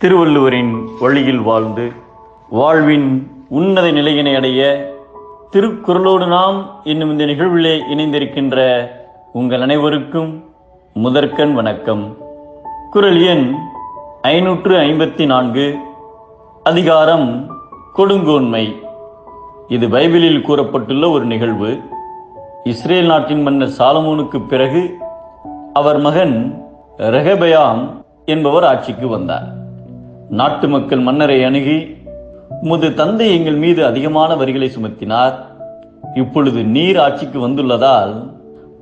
திருவள்ளுவரின் வழியில் வாழ்ந்து வாழ்வின் உன்னத நிலையினை அடைய திருக்குறளோடு நாம் என்னும் இந்த நிகழ்விலே இணைந்திருக்கின்ற உங்கள் அனைவருக்கும் முதற்கண் வணக்கம். குரல் எண் ஐநூற்று ஐம்பத்தி நான்கு அதிகாரம் கொடுங்கோன்மை. இது பைபிளில் கூறப்பட்டுள்ள ஒரு நிகழ்வு. இஸ்ரேல் நாட்டின் மன்னர் சாலமோனுக்கு பிறகு அவர் மகன் ரெகபயாம் என்பவர் ஆட்சிக்கு வந்தார். நாட்டு மக்கள் மன்னரை அணுகி உமது தந்தை எங்கள் மீது அதிகமான வரிகளை சுமத்தினார். இப்பொழுது நீர் ஆட்சிக்கு வந்துள்ளதால்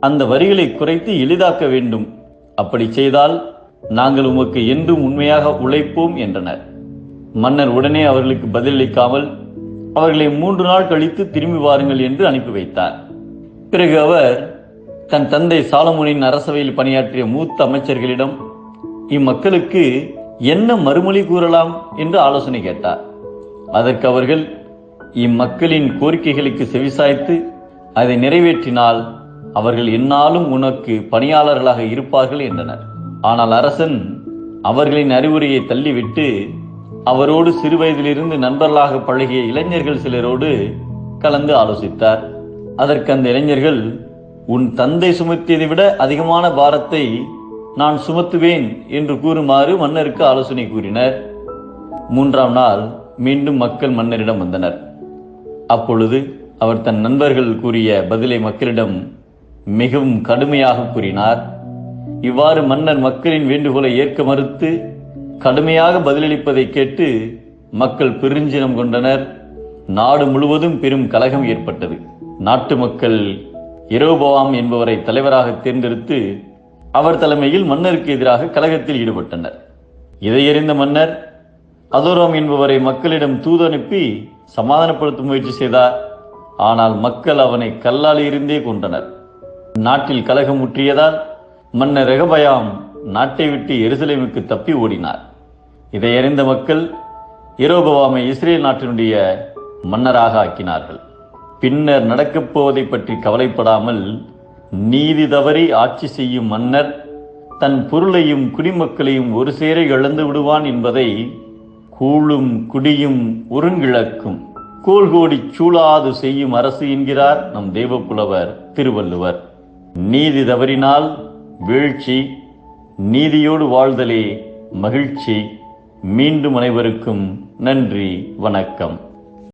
அந்த வரிகளை குறைத்து எளிதாக்க வேண்டும். அப்படி செய்தால் நாங்கள் உமக்கு என்றும் உண்மையாக உழைப்போம் என்றனர். மன்னர் உடனே அவர்களுக்கு பதிலளிக்காமல் அவர்களை மூன்று நாள் கழித்து திரும்பி வாருங்கள் என்று அனுப்பி வைத்தார். பிறகு அவர் தன் தந்தை சாலமுனின் அரசவையில் பணியாற்றிய மூத்த அமைச்சர்களிடம் இம்மக்களுக்கு என்ன மறுமொழி கூறலாம் என்று ஆலோசனை கேட்டார். அதற்கு அவர்கள் இம்மக்களின் கோரிக்கைகளுக்கு செவிசாய்த்து அதை நிறைவேற்றினால் அவர்கள் என்னாலும் உனக்கு பணியாளர்களாக இருப்பார்கள் என்றனர். ஆனால் அரசன் அவர்களின் அறிவுரையை தள்ளிவிட்டு அவரோடு சிறுவயதிலிருந்து நண்பர்களாக பழகிய இளைஞர்கள் சிலரோடு கலந்து ஆலோசித்தார். அதற்கு அந்த இளைஞர்கள் உன் தந்தை சுமத்தியதை விட அதிகமான பாரத்தை நான் சுமத்துவேன் என்று கூறுமாறு மன்னருக்கு ஆலோசனை கூறினர். மூன்றாம் நாள் மீண்டும் மக்கள் மன்னரிடம் வந்தனர். அப்பொழுது அவர் தன் நண்பர்கள் கூறிய பதிலை மக்களிடம் மிகவும் கடுமையாக கூறினார். இவ்வாறு மன்னர் மக்களின் வேண்டுகோளை ஏற்க மறுத்து கடுமையாக பதிலளிப்பதை கேட்டு மக்கள் பெருஞ்சினம் கொண்டனர். நாடு முழுவதும் பெரும் கலகம் ஏற்பட்டது. நாட்டு மக்கள் இரோபவாம் என்பவரை தலைவராக தேர்ந்தெடுத்து அவர் தலைமையில் மன்னருக்கு எதிராக கழகத்தில் ஈடுபட்டனர். இதை அறிந்த மன்னர் அதோராம் என்பவரை மக்களிடம் தூது அனுப்பி சமாதானப்படுத்தும் முயற்சி செய்தார். ஆனால் மக்கள் அவனை கல்லால் இருந்தே கொண்டனர் நாட்டில் கலகம் முற்றியதால் மன்னர் ரெகபயாம் நாட்டை விட்டு எருசலேமுக்கு தப்பி ஓடினார். இதை அறிந்த மக்கள் எரோபவாமை இஸ்ரேல் நாட்டினுடைய மன்னராக ஆக்கினார்கள். பின்னர் நடக்கப் போவதை பற்றி கவலைப்படாமல் நீதி தவறி ஆட்சி செய்யும் மன்னர் தன் பொருளையும் குடிமக்களையும் ஒரு சேர இழந்து விடுவான் என்பதை கூழும் குடியும் ஒருங்கிழக்கும் கோல்கோடி சூழாது செய்யும் அரசு என்கிறார் நம் தெய்வப்புலவர் திருவள்ளுவர். நீதி தவறினால் வீழ்ச்சி நீதியோடு வாழ்தலே மகிழ்ச்சி. மீண்டும் அனைவருக்கும் நன்றி வணக்கம்.